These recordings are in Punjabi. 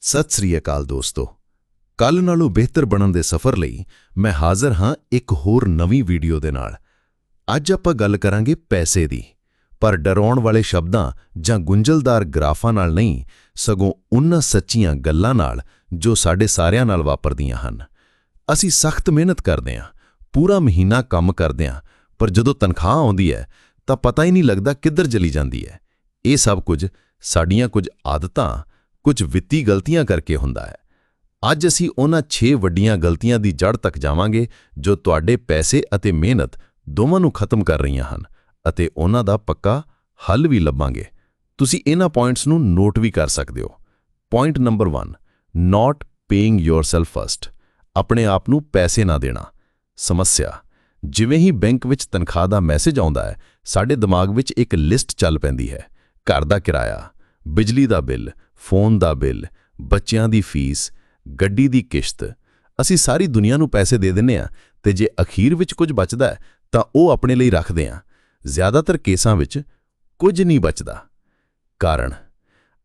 ਸਤਿ ਸ੍ਰੀ ਅਕਾਲ ਦੋਸਤੋ। ਕੱਲ ਨਾਲੋਂ ਬਿਹਤਰ ਬਣਨ ਦੇ ਸਫ਼ਰ ਲਈ ਮੈਂ ਹਾਜ਼ਰ ਹਾਂ ਇੱਕ ਹੋਰ ਨਵੀਂ ਵੀਡੀਓ ਦੇ ਨਾਲ। ਅੱਜ ਆਪਾਂ ਗੱਲ ਕਰਾਂਗੇ ਪੈਸੇ ਦੀ। ਪਰ ਡਰਾਉਣ ਵਾਲੇ ਸ਼ਬਦਾਂ ਜਾਂ ਗੁੰਝਲਦਾਰ ਗ੍ਰਾਫਾਂ ਨਾਲ ਨਹੀਂ, ਸਗੋਂ ਉਹਨਾਂ ਸੱਚੀਆਂ ਗੱਲਾਂ ਨਾਲ ਜੋ ਸਾਡੇ ਸਾਰਿਆਂ ਨਾਲ ਵਾਪਰਦੀਆਂ ਹਨ। ਅਸੀਂ ਸਖਤ ਮਿਹਨਤ ਕਰਦੇ ਹਾਂ, ਪੂਰਾ ਮਹੀਨਾ ਕੰਮ ਕਰਦੇ ਹਾਂ, ਪਰ ਜਦੋਂ ਤਨਖਾਹ ਆਉਂਦੀ ਹੈ, ਤਾਂ ਪਤਾ ਹੀ ਨਹੀਂ ਲੱਗਦਾ ਕਿੱਧਰ ਚਲੀ ਜਾਂਦੀ ਹੈ। ਇਹ ਸਭ ਕੁਝ ਸਾਡੀਆਂ ਕੁਝ ਆਦਤਾਂ ਕੁਝ ਵਿੱਤੀ ਗਲਤੀਆਂ ਕਰਕੇ ਹੁੰਦਾ ਹੈ। ਅੱਜ ਅਸੀਂ ਉਹਨਾਂ 6 ਵੱਡੀਆਂ ਗਲਤੀਆਂ ਦੀ ਜੜ ਤੱਕ ਜਾਵਾਂਗੇ ਜੋ ਤੁਹਾਡੇ ਪੈਸੇ ਅਤੇ ਮਿਹਨਤ ਦੋਵਾਂ ਨੂੰ ਖਤਮ ਕਰ ਰਹੀਆਂ ਹਨ ਅਤੇ ਉਹਨਾਂ ਦਾ ਪੱਕਾ ਹੱਲ ਵੀ ਲੱਭਾਂਗੇ। ਤੁਸੀਂ ਇਹਨਾਂ ਪੁਆਇੰਟਸ ਨੂੰ ਨੋਟ ਵੀ ਕਰ ਸਕਦੇ ਹੋ। Point number 1 not paying yourself first ਆਪਣੇ ਆਪ ਨੂੰ ਪੈਸੇ ਨਾ ਦੇਣਾ। ਸਮੱਸਿਆ, ਜਿਵੇਂ ਹੀ ਬੈਂਕ ਵਿੱਚ ਤਨਖਾਹ ਦਾ ਮੈਸੇਜ ਆਉਂਦਾ ਹੈ, ਸਾਡੇ ਦਿਮਾਗ ਵਿੱਚ ਇੱਕ ਲਿਸਟ ਚੱਲ ਪੈਂਦੀ ਹੈ। ਘਰ ਦਾ ਕਿਰਾਇਆ, ਬਿਜਲੀ ਦਾ ਬਿੱਲ ਫੋਨ ਦਾ ਬਿੱਲ, ਬੱਚਿਆਂ ਦੀ ਫੀਸ, ਗੱਡੀ ਦੀ ਕਿਸ਼ਤ, ਅਸੀਂ ਸਾਰੀ ਦੁਨੀਆ ਨੂੰ ਪੈਸੇ ਦੇ ਦਿੰਨੇ ਆ ਤੇ ਜੇ ਅਖੀਰ ਵਿੱਚ ਕੁਝ ਬਚਦਾ ਤਾਂ ਉਹ ਆਪਣੇ ਲਈ ਰੱਖਦੇ ਆ ਜ਼ਿਆਦਾਤਰ ਕੇਸਾਂ ਵਿੱਚ ਕੁਝ ਨਹੀਂ ਬਚਦਾ। ਕਾਰਨ,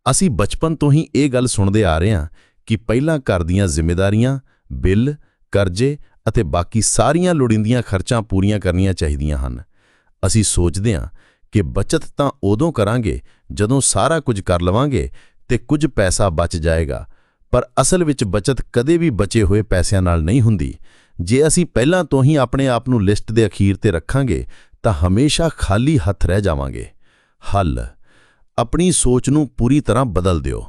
ਅਸੀਂ ਬਚਪਨ ਤੋਂ ਹੀ ਇਹ ਗੱਲ ਸੁਣਦੇ ਆ ਰਹੇ ਹਾਂ ਕਿ ਪਹਿਲਾਂ ਘਰ ਦੀਆਂ ਜ਼ਿੰਮੇਵਾਰੀਆਂ, ਬਿੱਲ, ਕਰਜ਼ੇ ਅਤੇ ਬਾਕੀ ਸਾਰੀਆਂ ਲੋੜੀਂਦੀਆਂ ਖਰਚਾਂ ਪੂਰੀਆਂ ਕਰਨੀਆਂ ਚਾਹੀਦੀਆਂ ਹਨ। ਅਸੀਂ ਸੋਚਦੇ ਹਾਂ ਕਿ ਬਚਤ ਤਾਂ ਉਦੋਂ ਕਰਾਂਗੇ ਜਦੋਂ ਸਾਰਾ ਕੁਝ ਕਰ ਲਵਾਂਗੇ ਤੇ ਕੁਝ ਪੈਸਾ ਬਚ ਜਾਏਗਾ। ਪਰ ਅਸਲ ਵਿੱਚ ਬਚਤ ਕਦੇ ਵੀ ਬਚੇ ਹੋਏ ਪੈਸਿਆਂ ਨਾਲ ਨਹੀਂ ਹੁੰਦੀ। ਜੇ ਅਸੀਂ ਪਹਿਲਾਂ ਤੋਂ ਹੀ ਆਪਣੇ ਆਪ ਨੂੰ ਲਿਸਟ ਦੇ ਅਖੀਰ ਤੇ ਰੱਖਾਂਗੇ, ਤਾਂ ਹਮੇਸ਼ਾ ਖਾਲੀ ਹੱਥ ਰਹਿ ਜਾਵਾਂਗੇ। ਹੱਲ। ਆਪਣੀ ਸੋਚ ਨੂੰ ਪੂਰੀ ਤਰ੍ਹਾਂ ਬਦਲ ਦਿਓ।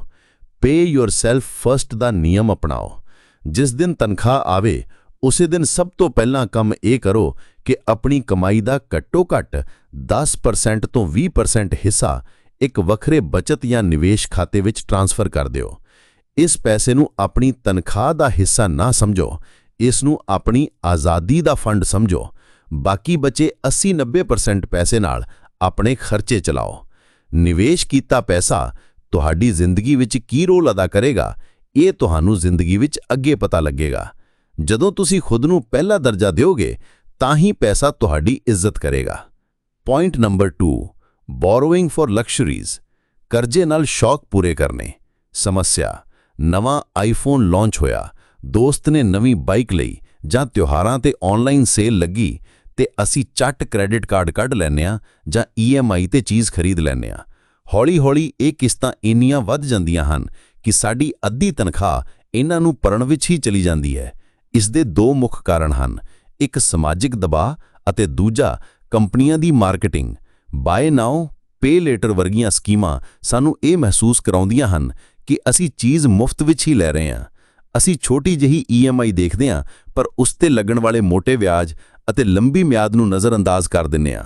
ਪੇ ਯੋਰਸੈਲਫ ਫਰਸਟ ਦਾ ਨਿਯਮ ਅਪਣਾਓ। ਜਿਸ ਦਿਨ ਤਨਖਾਹ ਆਵੇ, ਉਸੇ ਦਿਨ ਸਭ ਤੋਂ ਪਹਿਲਾਂ ਕੰਮ ਇਹ ਕਰੋ ਕਿ ਆਪਣੀ ਕਮਾਈ ਦਾ ਘੱਟੋ-ਘੱਟ 10% ਤੋਂ 20% ਹਿੱਸਾ ਇੱਕ ਵੱਖਰੇ ਬਚਤ ਜਾਂ ਨਿਵੇਸ਼ ਖਾਤੇ ਵਿੱਚ ਟ੍ਰਾਂਸਫਰ ਕਰ ਦਿਓ। ਇਸ ਪੈਸੇ ਨੂੰ ਆਪਣੀ ਤਨਖਾਹ ਦਾ ਹਿੱਸਾ ਨਾ ਸਮਝੋ। ਇਸ ਨੂੰ ਆਪਣੀ ਆਜ਼ਾਦੀ ਦਾ ਫੰਡ ਸਮਝੋ। ਬਾਕੀ ਬਚੇ 80-90% ਪੈਸੇ ਨਾਲ ਆਪਣੇ ਖਰਚੇ ਚਲਾਓ। ਨਿਵੇਸ਼ ਕੀਤਾ ਪੈਸਾ ਤੁਹਾਡੀ ਜ਼ਿੰਦਗੀ ਵਿੱਚ ਕੀ ਰੋਲ ਅਦਾ ਕਰੇਗਾ, ਇਹ ਤੁਹਾਨੂੰ ਜ਼ਿੰਦਗੀ ਵਿੱਚ ਅੱਗੇ ਪਤਾ ਲੱਗੇਗਾ। ਜਦੋਂ ਤੁਸੀਂ ਖੁਦ ਨੂੰ ਪਹਿਲਾ ਦਰਜਾ ਦਿਓਗੇ, ਤਾਂ ਹੀ ਪੈਸਾ ਤੁਹਾਡੀ ਇੱਜ਼ਤ ਕਰੇਗਾ। Point number 2 borrowing for luxuries ਕਰਜ਼ੇ ਨਾਲ ਸ਼ੌਕ ਪੂਰੇ ਕਰਨੇ, ਸਮੱਸਿਆ, ਨਵਾਂ ਆਈਫੋਨ ਲਾਂਚ ਹੋਇਆ, ਦੋਸਤ ਨੇ ਨਵੀਂ ਬਾਈਕ ਲਈ ਜਾਂ ਤਿਉਹਾਰਾਂ ਤੇ ਆਨਲਾਈਨ ਸੇਲ ਲੱਗੀ ਤੇ ਅਸੀਂ ਚੱਟ ਕ੍ਰੈਡਿਟ ਕਾਰਡ ਕੱਢ ਲੈਂਦੇ ਆ ਜਾਂ ਈਐਮਆਈ ਤੇ ਚੀਜ਼ ਖਰੀਦ ਲੈਂਦੇ ਆ ਹੌਲੀ-ਹੌਲੀ ਇਹ ਕਿਸ਼ਤਾਂ ਇੰਨੀਆਂ ਵੱਧ ਜਾਂਦੀਆਂ ਹਨ ਕਿ ਸਾਡੀ ਅੱਧੀ ਤਨਖਾਹ ਇਹਨਾਂ ਨੂੰ ਪਰਨ ਵਿੱਚ ਹੀ ਚਲੀ ਜਾਂਦੀ ਹੈ। ਇਸ ਦੇ ਦੋ ਮੁੱਖ ਕਾਰਨ ਹਨ। ਇੱਕ ਸਮਾਜਿਕ ਦਬਾਅ ਅਤੇ ਦੂਜਾ ਕੰਪਨੀਆਂ ਦੀ marketing buy now pay later ਵਰਗੀਆਂ ਸਕੀਮਾਂ ਸਾਨੂੰ ਇਹ ਮਹਿਸੂਸ ਕਰਾਉਂਦੀਆਂ ਹਨ ਕਿ ਅਸੀਂ ਚੀਜ਼ ਮੁਫਤ ਵਿੱਚ ਹੀ ਲੈ ਰਹੇ ਹਾਂ। ਅਸੀਂ ਛੋਟੀ ਜਿਹੀ ਈਐਮਆਈ ਦੇਖਦੇ ਹਾਂ, ਪਰ ਉਸ ਤੇ ਲੱਗਣ ਵਾਲੇ ਮੋٹے ਵਿਆਜ ਅਤੇ ਲੰਬੀ ਮਿਆਦ ਨੂੰ ਨਜ਼ਰਅੰਦਾਜ਼ ਕਰ ਦਿੰਨੇ ਹਾਂ।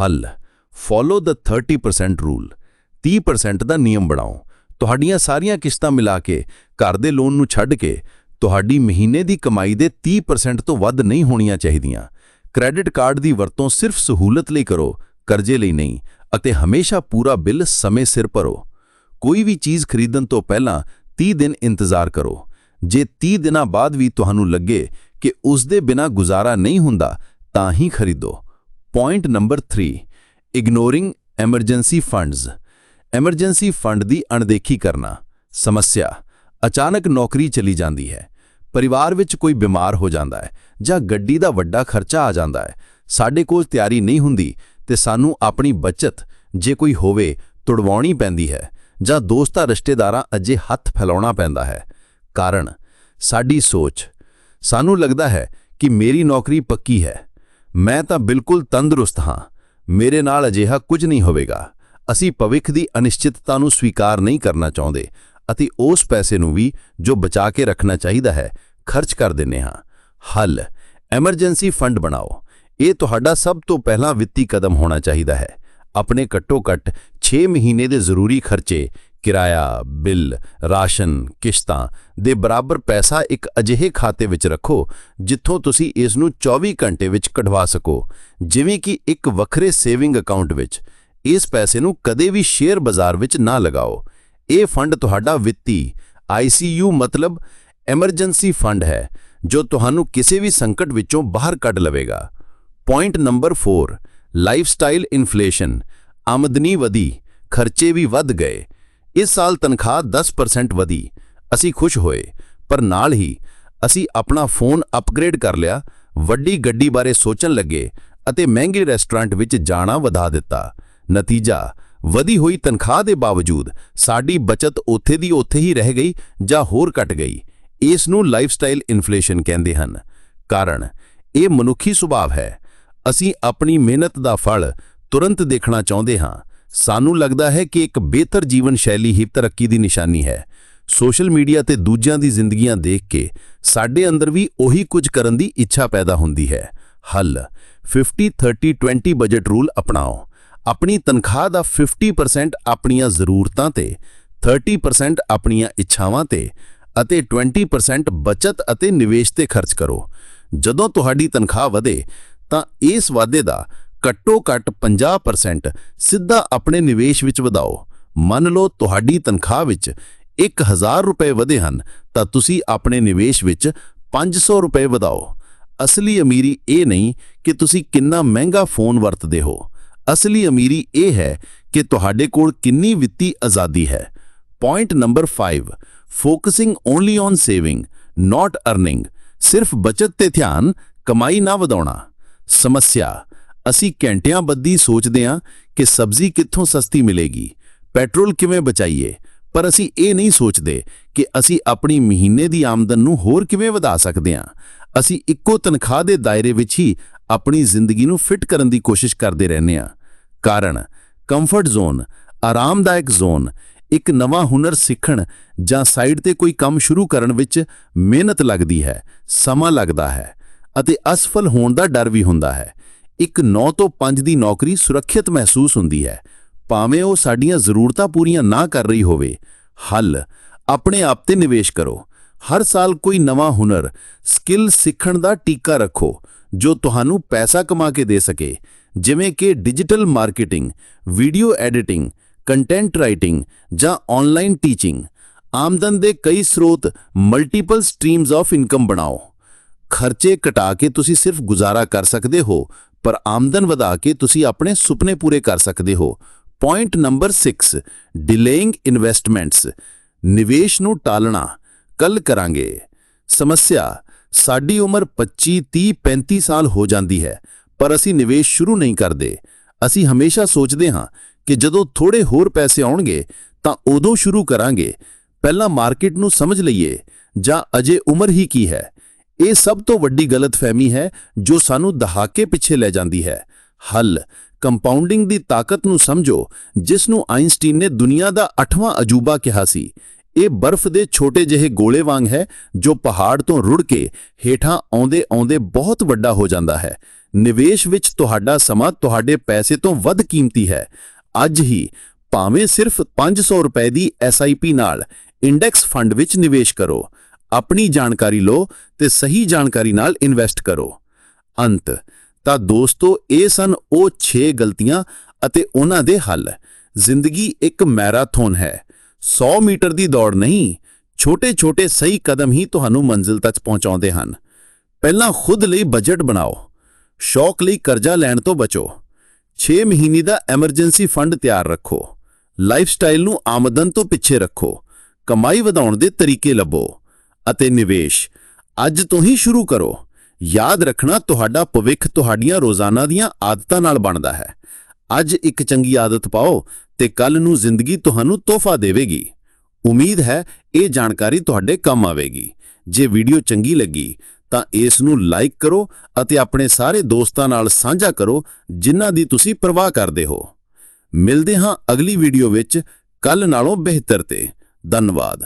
ਹੱਲ ਫੋਲੋ ਦ 30% ਰੂਲ 30% ਦਾ ਨਿਯਮ ਬਣਾਓ। ਤੁਹਾਡੀਆਂ ਸਾਰੀਆਂ ਕਿਸ਼ਤਾਂ ਮਿਲਾ ਕੇ, ਘਰ ਦੇ ਲੋਨ ਨੂੰ ਛੱਡ ਕੇ, ਤੁਹਾਡੀ ਮਹੀਨੇ ਦੀ ਕਮਾਈ ਦੇ 30% ਤੋਂ ਵੱਧ ਨਹੀਂ ਹੋਣੀਆਂ ਚਾਹੀਦੀਆਂ। ਕ੍ਰੈਡਿਟ ਕਾਰਡ ਦੀ ਵਰਤੋਂ ਸਿਰਫ ਸਹੂਲਤ ਲਈ ਕਰੋ ਕਰਜ਼ੇ ਲਈ ਨਹੀਂ ਅਤੇ ਹਮੇਸ਼ਾ ਪੂਰਾ ਬਿੱਲ ਸਮੇਂ ਸਿਰ ਭਰੋ। ਕੋਈ ਵੀ ਚੀਜ਼ ਖਰੀਦਣ ਤੋਂ ਪਹਿਲਾਂ 30 ਦਿਨ ਇੰਤਜ਼ਾਰ ਕਰੋ। ਜੇ 30 ਦਿਨਾਂ ਬਾਅਦ ਵੀ ਤੁਹਾਨੂੰ ਲੱਗੇ ਕਿ ਉਸ ਦੇ ਬਿਨਾ ਗੁਜ਼ਾਰਾ ਨਹੀਂ ਹੁੰਦਾ, ਤਾਂ ਹੀ ਖਰੀਦੋ। Point number 3 ignoring emergency funds emergency fund ਦੀ ਅਣਦੇਖੀ ਕਰਨਾ। ਸਮੱਸਿਆ, ਅਚਾਨਕ ਨੌਕਰੀ ਚਲੀ ਜਾਂਦੀ ਹੈ। ਪਰਿਵਾਰ ਵਿੱਚ ਕੋਈ ਬਿਮਾਰ ਹੋ ਜਾਂਦਾ ਹੈ ਜਾਂ ਗੱਡੀ ਦਾ ਵੱਡਾ ਖਰਚਾ ਆ ਜਾਂਦਾ ਹੈ। ਸਾਡੇ ਕੋਲ ਤਿਆਰੀ ਨਹੀਂ ਹੁੰਦੀ ਤੇ ਸਾਨੂੰ ਆਪਣੀ ਬਚਤ ਜੇ ਕੋਈ ਹੋਵੇ ਤੁੜਵਾਉਣੀ ਪੈਂਦੀ ਹੈ ਜਾਂ ਦੋਸਤਾਂ ਰਿਸ਼ਤੇਦਾਰਾਂ ਅਜੇ ਹੱਥ ਫੈਲਾਉਣਾ ਪੈਂਦਾ ਹੈ। ਕਾਰਨ, ਸਾਡੀ ਸੋਚ। ਸਾਨੂੰ ਲੱਗਦਾ ਹੈ ਕਿ ਮੇਰੀ ਨੌਕਰੀ ਪੱਕੀ ਹੈ। ਮੈਂ ਤਾਂ ਬਿਲਕੁਲ ਤੰਦਰੁਸਤ ਹਾਂ। ਮੇਰੇ ਨਾਲ ਅਜਿਹਾ ਕੁਝ ਨਹੀਂ ਹੋਵੇਗਾ। ਅਸੀਂ ਭਵਿੱਖ ਦੀ ਅਨਿਸ਼ਚਿਤਤਾ ਨੂੰ ਸਵੀਕਾਰ ਨਹੀਂ ਕਰਨਾ ਚਾਹੁੰਦੇ ਅਤੇ ਉਸ ਪੈਸੇ ਨੂੰ ਵੀ ਜੋ ਬਚਾ ਕੇ ਰੱਖਣਾ ਚਾਹੀਦਾ ਹੈ, ਖਰਚ ਕਰ ਦਿੰਨੇ ਹਾਂ। ਹੱਲ, ਐਮਰਜੈਂਸੀ ਫੰਡ ਬਣਾਓ। ਇਹ ਤੁਹਾਡਾ ਸਭ ਤੋਂ ਪਹਿਲਾਂ ਵਿੱਤੀ ਕਦਮ ਹੋਣਾ ਚਾਹੀਦਾ ਹੈ। ਆਪਣੇ ਘੱਟੋ-ਘੱਟ 6 ਮਹੀਨੇ ਦੇ ਜ਼ਰੂਰੀ ਖਰਚੇ, ਕਿਰਾਇਆ, ਬਿੱਲ, ਰਾਸ਼ਨ, ਕਿਸ਼ਤਾਂ ਦੇ ਬਰਾਬਰ ਪੈਸਾ ਇੱਕ ਅਜਿਹੇ ਖਾਤੇ ਵਿੱਚ ਰੱਖੋ, ਜਿੱਥੋਂ ਤੁਸੀਂ ਇਸ ਨੂੰ 24 ਘੰਟੇ ਵਿੱਚ ਕਢਵਾ ਸਕੋ। ਜਿਵੇਂ ਕਿ ਇੱਕ ਵੱਖਰੇ ਸੇਵਿੰਗ ਅਕਾਊਂਟ ਵਿੱਚ, ਇਸ ਪੈਸੇ ਨੂੰ ਕਦੇ ਵੀ ਸ਼ੇਅਰ ਬਾਜ਼ਾਰ ਵਿੱਚ ਨਾ ਲਗਾਓ। ਇਹ ਫੰਡ ਤੁਹਾਡਾ ਵਿੱਤੀ ਆਈਸੀਯੂ ਮਤਲਬ, ਐਮਰਜੈਂਸੀ ਫੰਡ ਹੈ, ਜੋ ਤੁਹਾਨੂੰ ਕਿਸੇ ਵੀ ਸੰਕਟ ਵਿੱਚੋਂ ਬਾਹਰ ਕੱਢ ਲਵੇਗਾ। ਪੁਆਇੰਟ ਨੰਬਰ 4 ਲਾਈਫਸਟਾਈਲ ਇਨਫਲੇਸ਼ਨ ਆਮਦਨੀ ਵਧੀ, ਖਰਚੇ ਵੀ ਵੱਧ ਗਏ। ਇਸ ਸਾਲ ਤਨਖਾਹ 10% ਵਧੀ। ਅਸੀਂ ਖੁਸ਼ ਹੋਏ। ਪਰ ਨਾਲ ਹੀ ਅਸੀਂ ਆਪਣਾ ਫੋਨ ਅਪਗ੍ਰੇਡ ਕਰ ਲਿਆ। ਵੱਡੀ ਗੱਡੀ ਬਾਰੇ ਸੋਚਣ ਲੱਗੇ ਅਤੇ ਮਹਿੰਗੇ ਰੈਸਟੋਰੈਂਟ ਵਿੱਚ ਜਾਣਾ ਵਧਾ ਦਿੱਤਾ। ਨਤੀਜਾ, ਵਧੀ ਹੋਈ ਤਨਖਾਹ ਦੇ ਬਾਵਜੂਦ ਸਾਡੀ ਬਚਤ ਉੱਥੇ ਦੀ ਉੱਥੇ ਹੀ ਰਹਿ ਗਈ ਜਾਂ ਹੋਰ ਘਟ ਗਈ। ਇਸ ਨੂੰ ਲਾਈਫਸਟਾਈਲ ਇਨਫਲੇਸ਼ਨ ਕਹਿੰਦੇ ਹਨ। ਕਾਰਨ, ਇਹ ਮਨੁੱਖੀ ਸੁਭਾਅ ਹੈ। ਅਸੀਂ ਆਪਣੀ ਮਿਹਨਤ ਦਾ ਫਲ ਤੁਰੰਤ ਦੇਖਣਾ ਚਾਹੁੰਦੇ ਹਾਂ। ਸਾਨੂੰ ਲੱਗਦਾ ਹੈ ਕਿ ਇੱਕ ਬਿਹਤਰ ਜੀਵਨ ਸ਼ੈਲੀ ਹੀ ਤਰੱਕੀ ਦੀ ਨਿਸ਼ਾਨੀ ਹੈ। ਸੋਸ਼ਲ ਮੀਡੀਆ ਤੇ ਦੂਜਿਆਂ ਦੀ ਜ਼ਿੰਦਗੀਆਂ ਦੇਖ ਕੇ ਸਾਡੇ ਅੰਦਰ ਵੀ ਉਹੀ ਕੁਝ ਕਰਨ ਦੀ ਇੱਛਾ ਪੈਦਾ ਹੁੰਦੀ ਹੈ। ਹੱਲ 50 30 20 ਬਜਟ ਰੂਲ ਅਪਣਾਓ। ਆਪਣੀ ਤਨਖਾਹ ਦਾ 50% ਆਪਣੀਆਂ ਜ਼ਰੂਰਤਾਂ ਤੇ 30% ਆਪਣੀਆਂ ਇੱਛਾਵਾਂ ਤੇ ਅਤੇ 20% ਬਚਤ ਅਤੇ ਨਿਵੇਸ਼ ਤੇ ਖਰਚ ਕਰੋ। ਜਦੋਂ ਤੁਹਾਡੀ ਤਨਖਾਹ ਵਧੇ ਤਾਂ ਇਸ ਵਾਧੇ ਦਾ ਘੱਟੋ ਘੱਟ 50% ਸਿੱਧਾ ਆਪਣੇ ਨਿਵੇਸ਼ ਵਿੱਚ ਵਧਾਓ। ਮੰਨ ਲਓ ਤੁਹਾਡੀ ਤਨਖਾਹ ਵਿੱਚ 1000 ਰੁਪਏ ਵਧੇ ਹਨ, ਤਾਂ ਤੁਸੀਂ ਆਪਣੇ ਨਿਵੇਸ਼ ਵਿੱਚ 500 ਰੁਪਏ ਵਧਾਓ। ਅਸਲੀ ਅਮੀਰੀ ਇਹ ਨਹੀਂ ਕਿ ਤੁਸੀਂ ਕਿੰਨਾ ਮਹਿੰਗਾ ਫੋਨ ਵਰਤਦੇ ਹੋ। ਅਸਲੀ ਅਮੀਰੀ ਇਹ ਹੈ ਕਿ ਤੁਹਾਡੇ ਕੋਲ ਕਿੰਨੀ ਵਿੱਤੀ ਆਜ਼ਾਦੀ ਹੈ। Point number 5 focusing only on saving not earning ਸਿਰਫ ਬਚਤ ਤੇ ਧਿਆਨ, ਕਮਾਈ ਨਾ ਵਧਾਉਣਾ। ਸਮੱਸਿਆ। ਅਸੀਂ ਘੰਟਿਆਂ ਬੱਧੀ ਸੋਚਦੇ ਹਾਂ ਕਿ ਸਬਜ਼ੀ ਕਿੱਥੋਂ ਸਸਤੀ ਮਿਲੇਗੀ, ਪੈਟਰੋਲ ਕਿਵੇਂ ਬਚਾਈਏ, ਪਰ ਅਸੀਂ ਇਹ ਨਹੀਂ ਸੋਚਦੇ ਕਿ ਅਸੀਂ ਆਪਣੀ ਮਹੀਨੇ ਦੀ ਆਮਦਨ ਨੂੰ ਹੋਰ ਕਿਵੇਂ ਵਧਾ ਸਕਦੇ ਹਾਂ। ਅਸੀਂ ਇੱਕੋ ਤਨਖਾਹ ਦੇ ਦਾਇਰੇ ਵਿੱਚ ਹੀ ਆਪਣੀ ਜ਼ਿੰਦਗੀ ਨੂੰ ਫਿੱਟ ਕਰਨ ਦੀ ਕੋਸ਼ਿਸ਼ ਕਰਦੇ ਰਹਿੰਦੇ ਹਾਂ। ਕਾਰਨ ਕੰਫਰਟ ਜ਼ੋਨ ਆਰਾਮਦਾਇਕ ਜ਼ੋਨ ਇੱਕ ਨਵਾਂ ਹੁਨਰ ਸਿੱਖਣ ਜਾਂ ਸਾਈਡ ਤੇ ਕੋਈ ਕੰਮ ਸ਼ੁਰੂ ਕਰਨ ਵਿੱਚ ਮਿਹਨਤ ਲੱਗਦੀ ਹੈ, ਸਮਾਂ ਲੱਗਦਾ ਹੈ। ਅਤੇ ਅਸਫਲ ਹੋਣ ਦਾ ਡਰ ਵੀ ਹੁੰਦਾ ਹੈ। ਇੱਕ 9 ਤੋਂ 5 ਦੀ ਨੌਕਰੀ ਸੁਰੱਖਿਅਤ ਮਹਿਸੂਸ ਹੁੰਦੀ ਹੈ। ਭਾਵੇਂ ਉਹ ਸਾਡੀਆਂ ਜ਼ਰੂਰਤਾਂ ਪੂਰੀਆਂ ਨਾ ਕਰ ਰਹੀ ਹੋਵੇ, ਹੱਲ, ਆਪਣੇ ਆਪ ਤੇ ਨਿਵੇਸ਼ ਕਰੋ। ਹਰ ਸਾਲ ਕੋਈ ਨਵਾਂ ਹੁਨਰ, ਸਕਿੱਲ ਸਿੱਖਣ ਦਾ ਟੀਕਾ ਰੱਖੋ, ਜੋ ਤੁਹਾਨੂੰ ਪੈਸਾ ਕਮਾ ਕੇ ਦੇ ਸਕੇ। ਜਿਵੇਂ ਕਿ digital marketing, video editing, content writing ਜਾਂ ਆਨਲਾਈਨ ਟੀਚਿੰਗ। ਆਮਦਨ ਦੇ ਕਈ ਸਰੋਤ, ਮਲਟੀਪਲ ਸਟਰੀਮਜ਼ ਆਫ ਇਨਕਮ ਬਣਾਓ। ਖਰਚੇ ਘਟਾ ਕੇ ਤੁਸੀਂ ਸਿਰਫ ਗੁਜ਼ਾਰਾ ਕਰ ਸਕਦੇ ਹੋ, ਪਰ ਆਮਦਨ ਵਧਾ ਕੇ ਤੁਸੀਂ ਆਪਣੇ ਸੁਪਨੇ ਪੂਰੇ ਕਰ ਸਕਦੇ ਹੋ। ਪੁਆਇੰਟ ਨੰਬਰ 6 ਡਿਲੇਇੰਗ ਇਨਵੈਸਟਮੈਂਟਸ ਨਿਵੇਸ਼ ਨੂੰ ਟਾਲਣਾ। ਕੱਲ ਕਰਾਂਗੇ। ਸਮੱਸਿਆ, ਸਾਡੀ ਉਮਰ 25 30 35 ਸਾਲ ਹੋ ਜਾਂਦੀ ਹੈ, ਪਰ ਅਸੀਂ ਨਿਵੇਸ਼ ਸ਼ੁਰੂ ਨਹੀਂ ਕਰਦੇ। ਅਸੀਂ ਹਮੇਸ਼ਾ ਸੋਚਦੇ ਹਾਂ ਕਿ ਜਦੋਂ ਥੋੜੇ ਹੋਰ ਪੈਸੇ ਆਉਣਗੇ, ਤਾਂ ਉਦੋਂ ਸ਼ੁਰੂ ਕਰਾਂਗੇ। ਪਹਿਲਾਂ ਮਾਰਕੀਟ ਨੂੰ ਸਮਝ ਲਈਏ, ਜਾਂ ਅਜੇ ਉਮਰ ਹੀ ਕੀ ਹੈ? ਇਹ ਸਭ ਤੋਂ ਵੱਡੀ ਗਲਤਫਹਿਮੀ ਹੈ ਜੋ ਸਾਨੂੰ ਦਹਾਕੇ ਪਿੱਛੇ ਲੈ ਜਾਂਦੀ ਹੈ। ਹੱਲ, ਕੰਪਾਊਂਡਿੰਗ ਦੀ ਤਾਕਤ ਨੂੰ ਸਮਝੋ, ਜਿਸ ਨੂੰ ਆਇਨਸਟੀਨ ਨੇ ਦੁਨੀਆ ਦਾ 8ਵਾਂ ਅਜੂਬਾ ਕਿਹਾ ਸੀ। ਇਹ ਬਰਫ਼ ਦੇ ਛੋਟੇ ਜਿਹੇ ਗੋਲੇ ਵਾਂਗ ਹੈ ਜੋ ਪਹਾੜ ਤੋਂ ਰੁੜ ਕੇ ਹੇਠਾਂ ਆਉਂਦੇ-ਆਉਂਦੇ ਬਹੁਤ ਵੱਡਾ ਹੋ ਜਾਂਦਾ ਹੈ। ਨਿਵੇਸ਼ ਵਿੱਚ ਤੁਹਾਡਾ ਸਮਾਂ ਤੁਹਾਡੇ ਪੈਸੇ ਤੋਂ ਵੱਧ ਕੀਮਤੀ ਹੈ। ਅੱਜ ਹੀ ਭਾਵੇਂ ਸਿਰਫ 500 ਰੁਪਏ ਦੀ SIP ਨਾਲ ਇੰਡੈਕਸ ਫੰਡ ਵਿੱਚ ਨਿਵੇਸ਼ ਕਰੋ। ਆਪਣੀ ਜਾਣਕਾਰੀ ਲਓ ਤੇ ਸਹੀ ਜਾਣਕਾਰੀ ਨਾਲ ਇਨਵੈਸਟ ਕਰੋ। ਅੰਤ, ਤਾਂ ਦੋਸਤੋ, ਇਹ ਸਨ ਉਹ 6 ਗਲਤੀਆਂ ਅਤੇ ਉਹਨਾਂ ਦੇ ਹੱਲ। ਜ਼ਿੰਦਗੀ ਇੱਕ ਮੈਰਾਥਨ ਹੈ। 100 ਮੀਟਰ ਦੀ ਦੌੜ ਨਹੀਂ, ਛੋਟੇ-ਛੋਟੇ ਸਹੀ ਕਦਮ ਹੀ ਤੁਹਾਨੂੰ ਮੰਜ਼ਿਲ ਤੱਕ ਪਹੁੰਚਾਉਂਦੇ ਹਨ। ਪਹਿਲਾਂ ਖੁਦ ਲਈ ਬਜਟ ਬਣਾਓ। ਸ਼ੌਕ ਲਈ ਕਰਜ਼ਾ ਲੈਣ ਤੋਂ ਬਚੋ। 6 ਮਹੀਨੇ ਦਾ ਐਮਰਜੈਂਸੀ ਫੰਡ ਤਿਆਰ ਰੱਖੋ। ਲਾਈਫਸਟਾਈਲ ਨੂੰ ਆਮਦਨ ਤੋਂ ਪਿੱਛੇ ਰੱਖੋ। ਕਮਾਈ ਵਧਾਉਣ ਦੇ ਤਰੀਕੇ ਲੱਭੋ। ਅਤੇ ਨਿਵੇਸ਼। ਅੱਜ ਤੋਂ ਹੀ ਸ਼ੁਰੂ ਕਰੋ। ਯਾਦ ਰੱਖਣਾ ਤੁਹਾਡਾ ਭਵਿੱਖ ਤੁਹਾਡੀਆਂ ਰੋਜ਼ਾਨਾ ਦੀਆਂ ਆਦਤਾਂ ਨਾਲ ਬਣਦਾ ਹੈ। ਅੱਜ ਇੱਕ ਚੰਗੀ ਆਦਤ ਪਾਓ ਤੇ ਕੱਲ ਨੂੰ ਜ਼ਿੰਦਗੀ ਤੁਹਾਨੂੰ ਤੋਹਫਾ ਦੇਵੇਗੀ। ਉਮੀਦ ਹੈ ਇਹ ਜਾਣਕਾਰੀ ਤੁਹਾਡੇ ਕੰਮ ਆਵੇਗੀ। ਜੇ ਵੀਡੀਓ ਚੰਗੀ ਲੱਗੀ ਤਾਂ ਇਸ ਨੂੰ ਲਾਈਕ ਕਰੋ ਅਤੇ ਆਪਣੇ ਸਾਰੇ ਦੋਸਤਾਂ ਨਾਲ ਸਾਂਝਾ ਕਰੋ ਜਿਨ੍ਹਾਂ ਦੀ ਤੁਸੀਂ ਪਰਵਾਹ ਕਰਦੇ ਹੋ। ਮਿਲਦੇ ਹਾਂ ਅਗਲੀ ਵੀਡੀਓ ਵਿੱਚ। ਕੱਲ ਨਾਲੋਂ ਬਿਹਤਰ ਤੇ। ਧੰਨਵਾਦ।